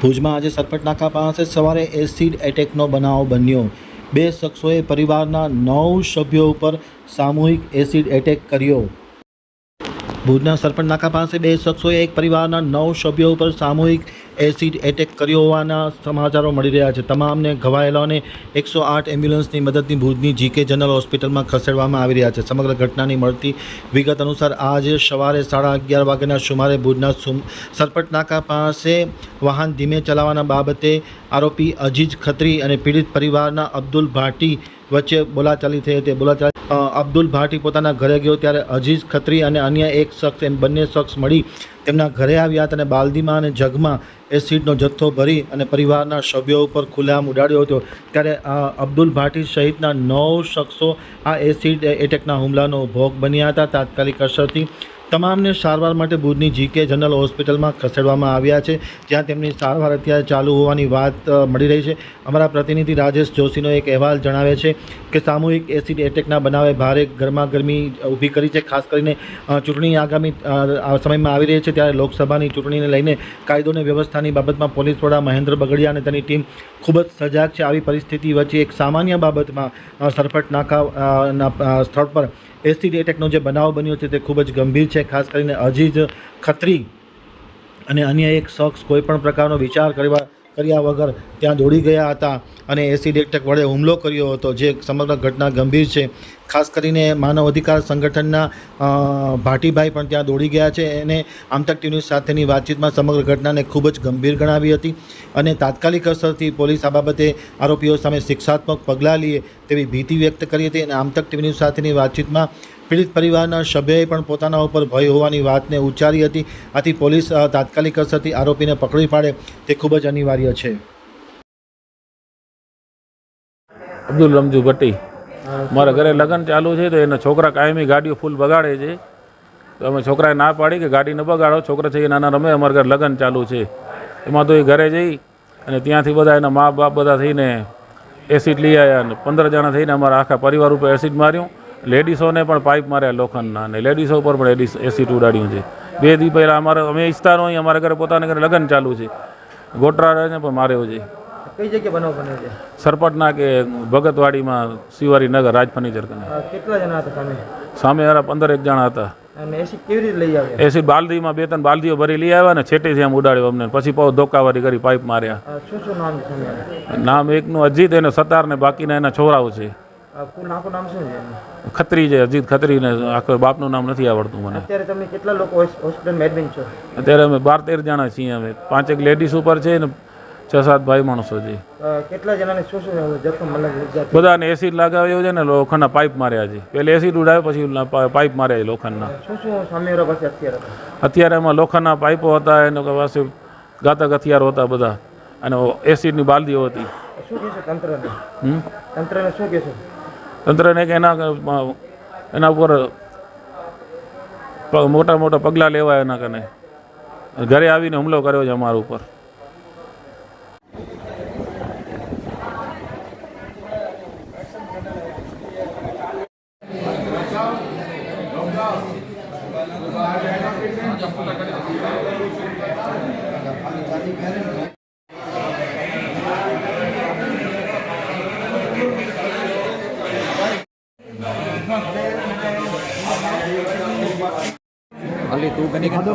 ભુજમાં આજે સરપટ નાકા પાસે સવારે એસિડ એટેકનો બનાવ બન્યો. બે શખ્સોએ પરિવારના નવ સભ્યો ઉપર સામૂહિક એસિડ એટેક કર્યો. ભુજના સરપંચ નાકા પાસે બે શખ્સોએ એક પરિવારના નવ સભ્યો ઉપર સામૂહિક એસિડ એટેક કર્યો હોવાના સમાચારો મળી રહ્યા છે. તમામને ઘવાયેલાઓને એકસો આઠ એમ્બ્યુલન્સની મદદની ભુજની જીકે જનરલ હોસ્પિટલમાં ખસેડવામાં આવી રહ્યા છે. સમગ્ર ઘટનાની મળતી વિગત અનુસાર આજે સવારે સાડા અગિયાર વાગ્યાના સુમારે ભુજના સુમ સરપટ નાકા પાસે વાહન ધીમે ચલાવવાના બાબતે આરોપી અજીજ ખત્રી અને પીડિત પરિવારના અબ્દુલ ભાટી વચ્ચે બોલાચાલી થઈ હતી. બોલાચાલી અબ્દુલ ભાટી પોતાના ઘરે ગયો ત્યારે અજીઝ ખત્રી અને અન્ય એક શખ્સ, એમ બંને શખ્સ મળી તેમના ઘરે આવ્યા અને બાલદીમાં અને જગમાં એસિડનો જથ્થો ભરી અને પરિવારના સભ્યો ઉપર ખુલ્લામ ઉડાડ્યો હતો. ત્યારે અબ્દુલ ભાટી સહિતના નવ શખ્સો આ એસિડ એટેકના હુમલાનો ભોગ બન્યા હતા. તાત્કાલિક અસરથી તમામને સારવાર માટે ભુજની જીકે જનરલ હોસ્પિટલમાં ખસેડવામાં આવ્યા છે. જ્યાં તેમની સારવાર અત્યારે ચાલુ હોવાની વાત મળી રહી છે. અમારા પ્રતિનિધિ રાજેશ જોશીનો એક અહેવાલ જણાવે છે કે સામૂહિક એસિડ એટેકના બનાવે ભારે ગરમાગરમી ઊભી કરી છે. ખાસ કરીને ચૂંટણી આગામી સમયમાં આવી રહી છે. ત્યારે લોકસભાની ચૂંટણીને લઈને કાયદો અને વ્યવસ્થાની બાબતમાં પોલીસ વડા મહેન્દ્ર બગડિયા અને તેની ટીમ ખૂબ જ સજાગ છે. આવી પરિસ્થિતિ વચ્ચે એક સામાન્ય બાબતમાં સરફટ નાકા સ્થળ પર એસિડ એટેકનો જે બનાવ બન્યો છે તે ખૂબ જ ગંભીર છે. ખાસ કરીને અજીજ ખત્રી અને અન્ય એક શખ્સ કોઈપણ પ્રકારનો વિચાર કરવા, કર્યા વગર ત્યાં દોડી ગયા હતા અને એસિડ એટેક વડે હુમલો કર્યો હતો, જે સમગ્ર ઘટના ગંભીર છે. ખાસ કરીને માનવ અધિકાર સંગઠનના ભાટીભાઈ પણ ત્યાં દોડી ગયા છે. એને આમતક ટીવી સાથેની વાતચીતમાં સમગ્ર ઘટનાને ખૂબ જ ગંભીર ગણાવી હતી અને તાત્કાલિક અસરથી પોલીસ આ બાબતે આરોપીઓ સામે શિક્ષાત્મક પગલાં લે તેવી ભીતિ વ્યક્ત કરી હતી અને આમતક ટીવી સાથેની વાતચીતમાં પીડિત પરિવારના સભ્યએ પણ પોતાના ઉપર ભય હોવાની વાતને ઉચ્ચારી હતી. આથી પોલીસ તાત્કાલિક અસરથી આરોપીને પકડી પાડે તે ખૂબ જ અનિવાર્ય છે. અબ્દુલ રમજુ ભટ્ટી. મારા ઘરે લગ્ન ચાલુ છે તો એના છોકરા કાયમી ગાડીઓ ફૂલ બગાડે છે. તો અમે છોકરાએ ના પાડી કે ગાડી ન બગાડો, છોકરા છે એ નાના રમે, અમારા ઘરે લગ્ન ચાલુ છે. એમાં તો એ ઘરે જઈ અને ત્યાંથી બધા એના મા બાપ બધા થઈને એસિડ લઈ આવ્યા અને પંદર જણા થઈને અમારા આખા પરિવાર ઉપર એસિડ માર્યું. લેડીસોને પણ પાઇપ માર્યા લોખંડના અને લેડીસો ઉપર પણ એડિસ એસિડ ઉડાડ્યું છે. બે દી પહેલાં અમારે અમે ઈચ્છતા નહીં અમારા ઘરે પોતાના ઘરે લગ્ન ચાલુ છે. ગોટરાને પણ માર્યો છે. કઈ જગ્યાએ બનાવ બન્યો છે? સરપટના કે ભગતવાડીમાં શિવારી નગર રાજ ફર્નિચર કને. કેટલા જણા હતા સામે? સામે વાળા પંદર એક જણા હતા. અને એસી કેવી રીતે લઈ આવ્યા? એસી બાલદીમાં બે ત્રણ બાલદીઓ ભરી લઈ આવ્યા ને છેટેથી આમ ઉડાડ્યો અમને. પછી પાછું ધોકાવારી કરી પાઇપ માર્યા. શું શું નામ નામ એકનું અજીત એને સતાર ને બાકીના એના છોરાઓ છે. ખત્રી છે અજીત ખત્રી ને આખો બાપનું નામ નથી આવડતું મને. અત્યારે તમે કેટલા લોકો હોસ્પિટલમાં એડમિટ છો? અત્યારે અમે બાર તેર જણા છીએ અમે. પાંચેક લેડીઝ ઉપર છે ને છ સાત ભાઈ માણસો છે. કેટલા જણાને શું શું જખમ? બધાને એસિડ લગાવ્યો છે ને લોખંડના પાઇપ માર્યા છે. પહેલે એસિડ ઉડાવ્યો પછી પાઇપ માર્યા છે લોખંડના. શું શું સામે પાસે અત્યારે અત્યારે એમાં લોખંડના પાઇપો હતા એનો પાસે ઘાતક હથિયારો હતા બધા. અને એસિડની બાલદીઓ હતી. શું કહેશો તંત્રને? તંત્રને શું કહેશો? તંત્રને કે એના એના ઉપર મોટા મોટા પગલાં લેવાય એના કને. ઘરે આવીને હુમલો કર્યો છે અમારા ઉપર. અલી તું કની ખાધો